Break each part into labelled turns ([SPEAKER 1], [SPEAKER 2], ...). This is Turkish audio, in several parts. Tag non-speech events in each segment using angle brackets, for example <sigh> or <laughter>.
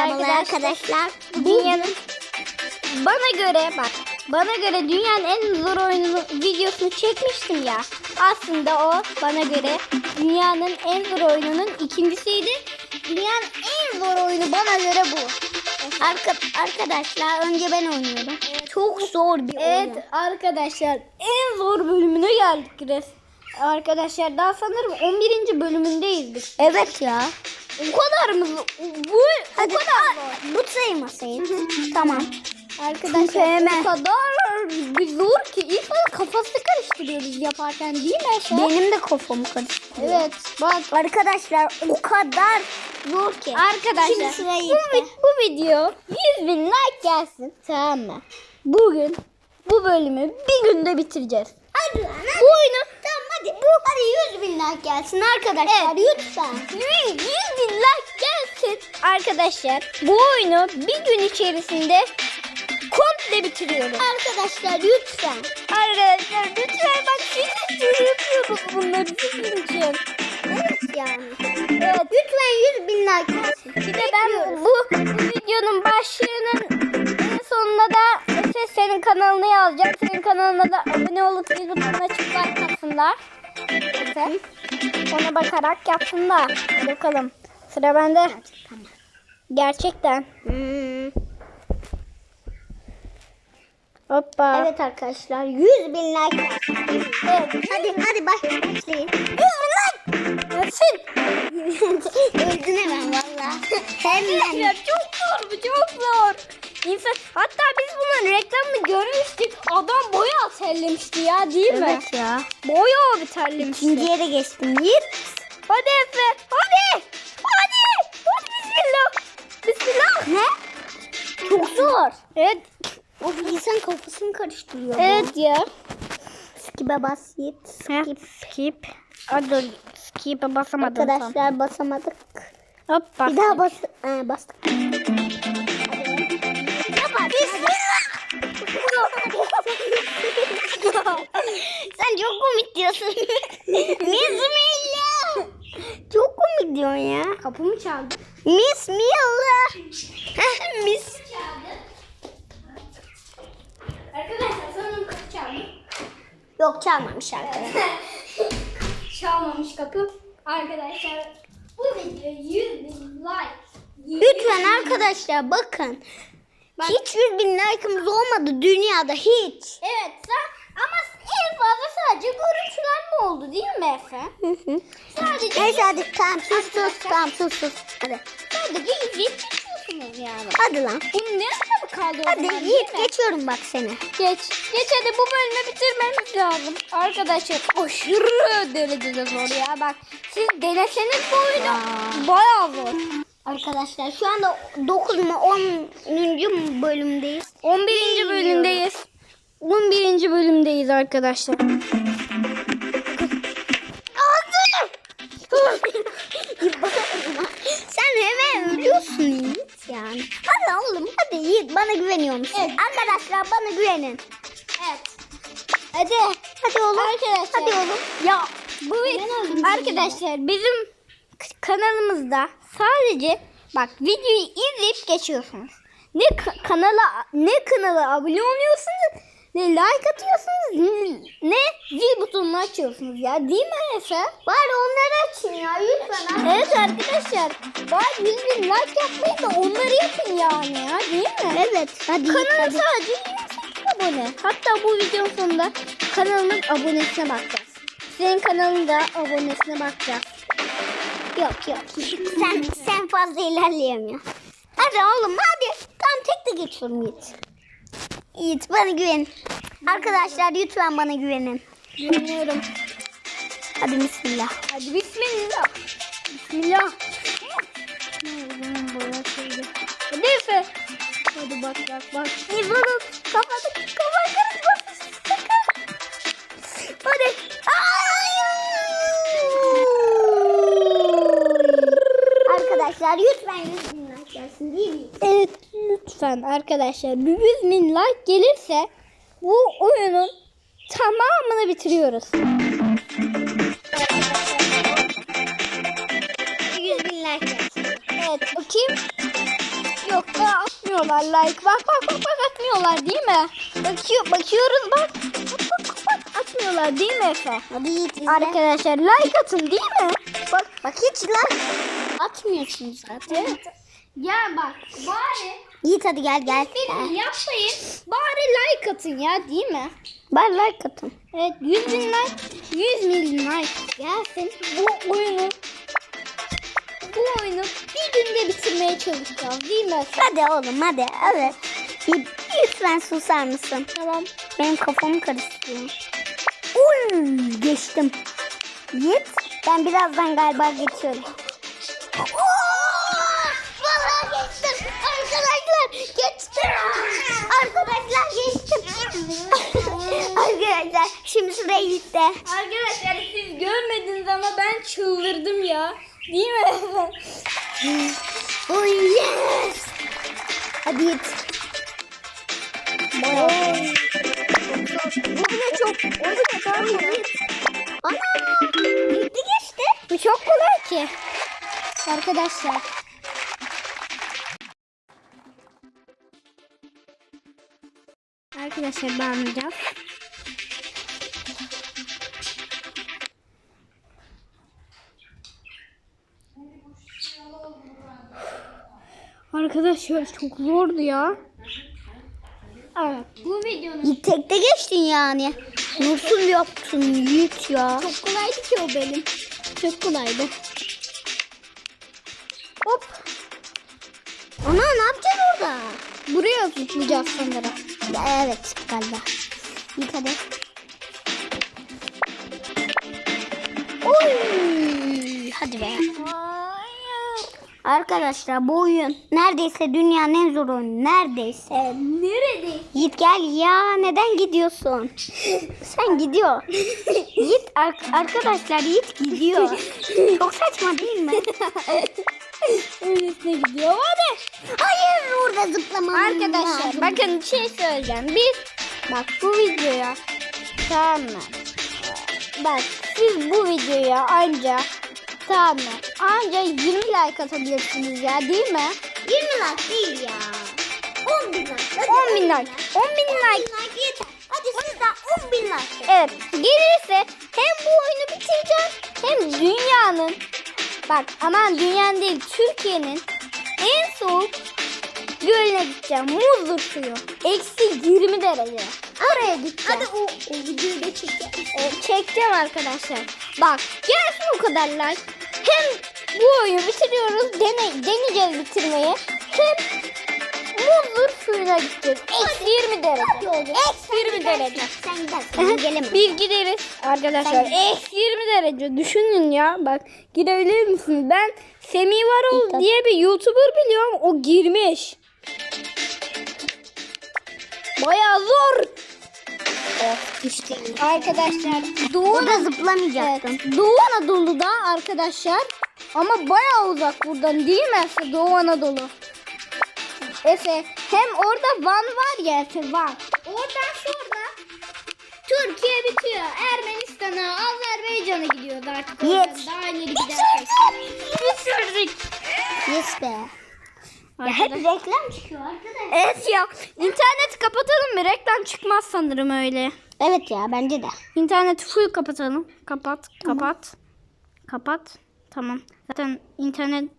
[SPEAKER 1] Merhabalar arkadaşlar.
[SPEAKER 2] Dünyanın bana göre bak bana göre dünyanın en zor oyununu videosunu çekmiştim ya. Aslında o bana göre dünyanın en zor oyununun ikincisiydi. Dünyanın en zor oyunu bana göre bu.
[SPEAKER 1] Arka, arkadaşlar önce ben oynuyorum. Çok zor bir
[SPEAKER 2] Evet
[SPEAKER 1] oyun.
[SPEAKER 2] arkadaşlar en zor bölümüne geldik res. Arkadaşlar daha sanırım 11. bölümündeyiz biz.
[SPEAKER 1] Evet ya.
[SPEAKER 2] O kadar mı? Bu
[SPEAKER 1] Hadi
[SPEAKER 2] o kadar zor.
[SPEAKER 1] bu sayılmasaydı. tamam.
[SPEAKER 2] Arkadaşlar
[SPEAKER 1] Hemen.
[SPEAKER 2] o kadar zor ki ilk başta kafasını karıştırıyoruz yaparken değil mi Efe?
[SPEAKER 1] Benim de kafamı karıştırıyor.
[SPEAKER 2] Evet bak
[SPEAKER 1] Arkadaşlar o kadar zor ki.
[SPEAKER 2] arkadaşlar
[SPEAKER 1] Şimdi
[SPEAKER 2] bu, bu video 100 bin like gelsin tamam mı? Bugün bu bölümü bir günde bitireceğiz.
[SPEAKER 1] Hadi lan.
[SPEAKER 2] Bu oyunu
[SPEAKER 1] Tamam hadi. Bu, hadi 100 bin like gelsin arkadaşlar. Lütfen.
[SPEAKER 2] 100 bin like gelsin arkadaşlar. Bu oyunu bir gün içerisinde komple bitiriyoruz.
[SPEAKER 1] Arkadaşlar lütfen.
[SPEAKER 2] Arkadaşlar lütfen bak siz için yapıyoruz bunları sizin için.
[SPEAKER 1] Evet yani.
[SPEAKER 2] Evet.
[SPEAKER 1] Lütfen 100 bin like gelsin.
[SPEAKER 2] Bir de ben bu, bu videonun başlığının en sonunda da Efe senin kanalını yazacağım. Senin kanalına da abone olup zil butonuna açıp like atsınlar. Efe. Ona bakarak yapsınlar. Bakalım. Sıra bende. Gerçekten.
[SPEAKER 1] Hmm.
[SPEAKER 2] Hoppa.
[SPEAKER 1] Evet arkadaşlar 100 bin like.
[SPEAKER 2] Evet.
[SPEAKER 1] Hadi hadi baş- başlayın.
[SPEAKER 2] 100 bin like. Gelsin. <laughs>
[SPEAKER 1] Öldün hemen valla. Hemen. <laughs>
[SPEAKER 2] Ya çok zor bu çok zor. İnsan, hatta biz bunun reklamını görmüştük. Adam boya terlemişti ya değil mi?
[SPEAKER 1] Evet ya.
[SPEAKER 2] Boya bir terlemişti.
[SPEAKER 1] İkinci yere geçtim. Yiğit.
[SPEAKER 2] Hadi Efe hadi. Hadi. Hadi bismillah. Bismillah.
[SPEAKER 1] Ne? Çok zor.
[SPEAKER 2] Evet.
[SPEAKER 1] Of insan kafasını karıştırıyor. bu.
[SPEAKER 2] Evet ya.
[SPEAKER 1] Skip'e bas Yiğit. Skip.
[SPEAKER 2] Skip. Hadi skip'e basamadım. tam.
[SPEAKER 1] Arkadaşlar basamadık.
[SPEAKER 2] Hop bak.
[SPEAKER 1] Bir daha bas e, bastık. Sen çok komik diyorsun. Bismillah. Çok komik diyorsun ya.
[SPEAKER 2] Kapımı çaldı.
[SPEAKER 1] Bismillah. Mis.
[SPEAKER 2] Arkadaşlar sanırım kapı çaldı.
[SPEAKER 1] Yok çalmamış arkadaşlar. <laughs>
[SPEAKER 2] Çalmamış kapı. Arkadaşlar bu video 100 bin like.
[SPEAKER 1] Lütfen arkadaşlar bakın. Hiç 100 bin like'ımız olmadı dünyada hiç.
[SPEAKER 2] Evet sen ama en fazla sadece görüntülenme oldu değil mi Efe? Sadece
[SPEAKER 1] Neyse hadi tamam sus sus tamam sus sus. Hadi.
[SPEAKER 2] sadece izleyip geçiyorsunuz yani.
[SPEAKER 1] Hadi lan.
[SPEAKER 2] Bunun ne anlamı kaldı o
[SPEAKER 1] Hadi
[SPEAKER 2] zaman
[SPEAKER 1] Yiğit
[SPEAKER 2] değil mi?
[SPEAKER 1] geçiyorum bak seni.
[SPEAKER 2] Geç. Geç hadi bu bölümü bitirmemiz lazım. Arkadaşlar aşırı derecede zor ya. Bak siz deneseniz bu oyunu bayağı zor.
[SPEAKER 1] Arkadaşlar şu anda 9 mu 10. bölümdeyiz.
[SPEAKER 2] 11. bölümdeyiz. 11. bölümdeyiz arkadaşlar.
[SPEAKER 1] Sen hemen ölüyorsun Yiğit yani. Hadi oğlum hadi Yiğit bana güveniyor musun?
[SPEAKER 2] Evet.
[SPEAKER 1] Arkadaşlar bana güvenin.
[SPEAKER 2] Evet.
[SPEAKER 1] Hadi. Hadi oğlum.
[SPEAKER 2] Arkadaşlar.
[SPEAKER 1] Hadi oğlum.
[SPEAKER 2] Ya bu arkadaşlar bizim kanalımızda sadece bak videoyu izleyip geçiyorsunuz. Ne ka- kanala ne kanala abone oluyorsunuz ne like atıyorsunuz ne, ne zil butonunu açıyorsunuz ya değil mi Efe?
[SPEAKER 1] Bari onları açın ya lütfen.
[SPEAKER 2] Evet arkadaşlar bari 100 bin like yapmayın da onları yapın yani ya değil mi?
[SPEAKER 1] Evet. Hadi
[SPEAKER 2] Kanala
[SPEAKER 1] hadi.
[SPEAKER 2] sadece 28 abone. Hatta bu videonun sonunda kanalımın abonesine bakacağız. Senin kanalın da abonesine bakacağız.
[SPEAKER 1] Yok yok. sen sen fazla ilerleyemiyorsun. Hadi oğlum hadi. Tamam tek de geçiyorum Yiğit. Yiğit bana güven. Arkadaşlar lütfen bana güvenin.
[SPEAKER 2] Güveniyorum.
[SPEAKER 1] Hadi bismillah.
[SPEAKER 2] Hadi bismillah. Bismillah. Hadi Efe. Hadi bak bak bak. İzledim. Kafan karışmasın. Sakın. Hadi.
[SPEAKER 1] Arkadaşlar lütfen 100 bin like gelsin değil mi?
[SPEAKER 2] Evet lütfen arkadaşlar 100 bin like gelirse bu oyunun tamamını bitiriyoruz.
[SPEAKER 1] 100 bin like gelsin.
[SPEAKER 2] Evet bakayım. atmıyorlar like. Bak bak bak bak atmıyorlar değil mi? Bakıyor, bakıyoruz bak. Bak bak bak atmıyorlar değil mi Efe?
[SPEAKER 1] Hadi Yiğit izle.
[SPEAKER 2] Arkadaşlar like atın değil mi?
[SPEAKER 1] Bak, bak hiç lan atmıyorsunuz zaten.
[SPEAKER 2] Ya bak bari
[SPEAKER 1] Yiğit hadi gel gel.
[SPEAKER 2] birini
[SPEAKER 1] gel.
[SPEAKER 2] yapmayın. Bari like atın ya değil mi?
[SPEAKER 1] Ben like atın.
[SPEAKER 2] Evet 100 bin like, 100 milyon like gelsin. Bu oyunu bu oyunu bir günde bitirmeye çalışacağız değil mi Efe?
[SPEAKER 1] Hadi oğlum hadi. Evet. Lütfen susar mısın?
[SPEAKER 2] Tamam.
[SPEAKER 1] Benim kafamı karıştırıyor. Uy, geçtim. Yiğit ben birazdan galiba geçiyorum. Vallahi geçtim. Arkadaşlar geçtim. Arkadaşlar geçtim. <laughs> Arkadaşlar şimdi sıra Yiğit'te.
[SPEAKER 2] Arkadaşlar siz görmediniz ama ben çıldırdım ya. Değil mi?
[SPEAKER 1] Oh yes. Hadi Yiğit. Oy. Bu ne çok? O ne kadar Yiğit? Ana. Gitti geçti.
[SPEAKER 2] Bu çok kolay ki. Arkadaşlar. Arkadaşlar ben anlayacağım. Arkadaşlar çok zordu ya. Evet. Bu videonun
[SPEAKER 1] tekte geçtin yani. Nasıl yaptın Yiğit ya?
[SPEAKER 2] çok kolaydı ki o benim. Çok kolaydı. Hop.
[SPEAKER 1] Ana ne yapacağız orada?
[SPEAKER 2] Buraya zıplayacağız sanırım.
[SPEAKER 1] Evet galiba. Yiğit hadi. Oy, hadi be. Arkadaşlar bu oyun neredeyse dünyanın en zor oyunu. Neredeyse.
[SPEAKER 2] Nerede?
[SPEAKER 1] Yiğit gel ya neden gidiyorsun? Sen gidiyor. Yiğit ar- arkadaşlar Yiğit gidiyor. Çok saçma değil mi?
[SPEAKER 2] Öylesine gidiyor. Hadi.
[SPEAKER 1] Hayır orada zıplamam
[SPEAKER 2] Arkadaşlar
[SPEAKER 1] lazım.
[SPEAKER 2] bakın bir şey söyleyeceğim. Biz bak bu videoya tamam mı? Bak siz bu videoya anca tamam mı? Anca 20 like atabilirsiniz ya değil mi?
[SPEAKER 1] 20 like değil ya. 10 bin like.
[SPEAKER 2] 10 bin like. 10 bin like.
[SPEAKER 1] like yeter. Hadi siz de 10 bin like.
[SPEAKER 2] Evet gelirse hem bu oyunu bitireceğim hem dünyanın bak aman dünyanın değil Türkiye'nin en soğuk gölüne gideceğim. Muzlu suyu. Eksi 20 derece. Oraya gideceğim.
[SPEAKER 1] Hadi o, o videoyu da çekelim.
[SPEAKER 2] Evet, çekeceğim arkadaşlar. Bak gelsin o kadar like. Hem bu oyunu bitiriyoruz. Dene, deneyeceğiz bitirmeyi. Hem muzlu suyuna gideceğiz. Eksi 20 derece. Eksi 20 derece.
[SPEAKER 1] Sen gidersin. Gelemem.
[SPEAKER 2] Biz gideriz arkadaşlar. Eksi 20 derece. Düşünün ya. Bak girebilir misiniz? Ben Semih Varol diye bir YouTuber biliyorum. O girmiş. Bayağı zor. Arkadaşlar Doğu,
[SPEAKER 1] Orada zıplamayacaktın.
[SPEAKER 2] evet, Doğu Anadolu'da arkadaşlar. Ama bayağı uzak buradan değil mi Efe? Doğu Anadolu. Efe hem orada Van var ya Efe Van. Oradan sonra Türkiye bitiyor. Ermenistan'a, Azerbaycan'a gidiyoruz artık. Oradan Daha ileri gidersek. Bitirdik.
[SPEAKER 1] Yes be. Ya hep reklam çıkıyor arkadaşlar.
[SPEAKER 2] Evet ya. İnterneti kapatalım mı? Reklam çıkmaz sanırım öyle.
[SPEAKER 1] Evet ya bence de.
[SPEAKER 2] İnterneti full kapatalım. Kapat, kapat. Kapat. Tamam. Zaten internet...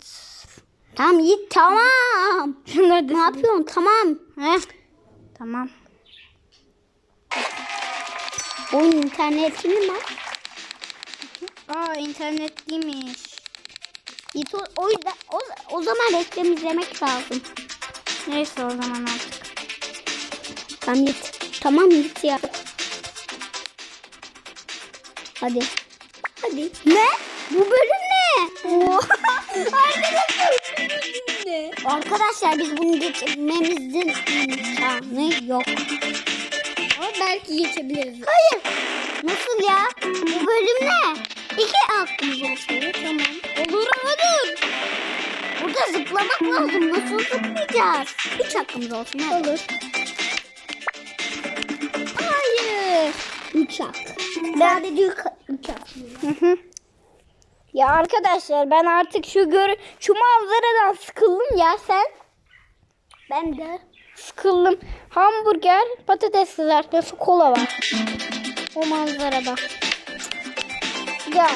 [SPEAKER 1] Tamam Yiğit tamam. <laughs>
[SPEAKER 2] Şunları
[SPEAKER 1] Ne yapıyorsun tamam.
[SPEAKER 2] Heh. Tamam.
[SPEAKER 1] Oyun internetini mi?
[SPEAKER 2] Aa internetliymiş.
[SPEAKER 1] Yiğit o, o yüzden o, o zaman reklam izlemek lazım.
[SPEAKER 2] Neyse o zaman artık.
[SPEAKER 1] Tamam Yiğit. Tamam Yiğit ya. Hadi. Hadi. Ne? Bu bölüm ne? <laughs> Arkadaşlar biz bunu geçmemizin imkanı yok.
[SPEAKER 2] Ama belki geçebiliriz.
[SPEAKER 1] Hayır. Nasıl ya? Bu bölüm ne? İki hakkımız olsaydı tamam.
[SPEAKER 2] Olur dur.
[SPEAKER 1] Burada zıplamak lazım. Nasıl zıplayacağız? Üç hakkımız olsun. hadi.
[SPEAKER 2] Olur. Hayır.
[SPEAKER 1] Üç hak. Sadece hak.
[SPEAKER 2] Hı hı. Ya arkadaşlar ben artık şu gör şu manzaradan sıkıldım ya sen.
[SPEAKER 1] Ben de.
[SPEAKER 2] Sıkıldım. Hamburger, patates kızartması, kola var. O manzarada. Ya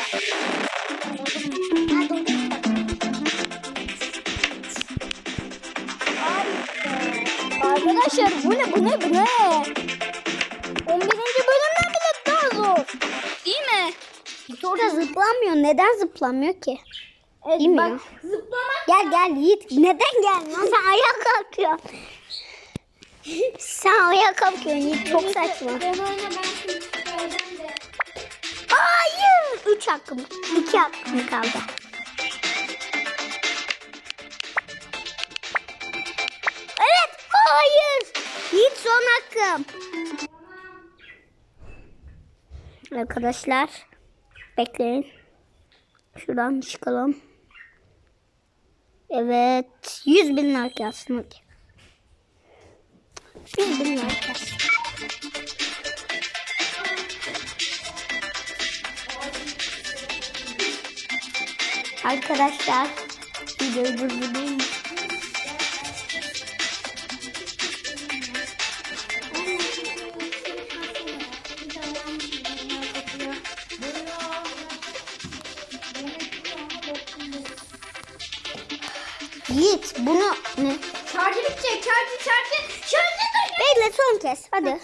[SPEAKER 2] arkadaşlar bu ne bu ne bu ne? 11. bölümden bile daha zor. Değil mi?
[SPEAKER 1] Orada zıplamıyor. Neden zıplamıyor ki?
[SPEAKER 2] Evet,
[SPEAKER 1] Bilmiyorum.
[SPEAKER 2] bak, zıplamak
[SPEAKER 1] Gel gel Yiğit. Neden gelmiyorsun? Sen ayağa kalkıyorsun. <laughs> Sen ayağa kalkıyorsun Yiğit. Çok saçma.
[SPEAKER 2] Ben oyna ben şimdi çıkardım de.
[SPEAKER 1] Hayır. Üç hakkım. iki hakkım kaldı. Evet. Hayır. Yiğit son hakkım. Arkadaşlar. Bekleyin. Şuradan çıkalım. Evet. 100 bin like yazsın hadi. 100 bin like yazsın. Arkadaşlar videoyu durdurayım. Yiğit bunu ne?
[SPEAKER 2] Şarjı bitecek. Şarjı şarjı. Şarjı.
[SPEAKER 1] Bekle son kez. Hadi